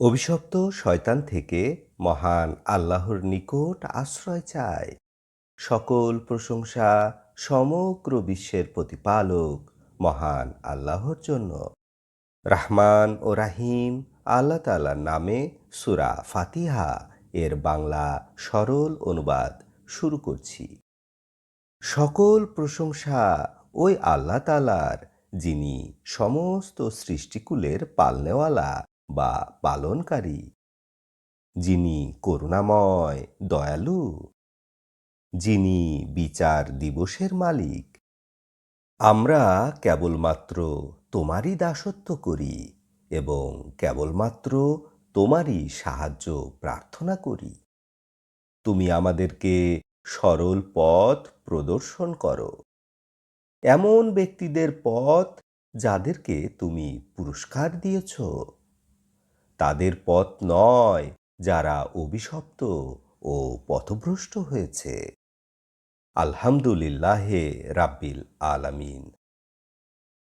অভিশপ্ত শয়তান থেকে মহান আল্লাহর নিকট আশ্রয় চায়। সকল প্রশংসা সমগ্র বিশ্বের প্রতিপালক মহান আল্লাহর জন্য। রাহমান ও রাহিম আল্লাহ তাআলার নামে সুরা ফাতিহা এর বাংলা সরল অনুবাদ শুরু করছি। সকল প্রশংসা ওই আল্লাহ তালার যিনি সমস্ত সৃষ্টিকুলের পালনেওয়ালা। বা পালনকারী, যিনি করুণাময়, দয়ালু, যিনি বিচার দিবসের মালিক, আমরা কেবলমাত্র তোমারই দাসত্ব করি এবং কেবলমাত্র তোমারই সাহায্য প্রার্থনা করি। তুমি আমাদেরকে সরল পথ প্রদর্শন করো। এমন ব্যক্তিদের পথ যাদেরকে তুমি পুরস্কার দিয়েছ। তাদের পথ নয় যারা অভিশপ্ত ও পথভ্রষ্ট হয়েছে। আলহামদুলিল্লাহে রাব্বিল আলামিন।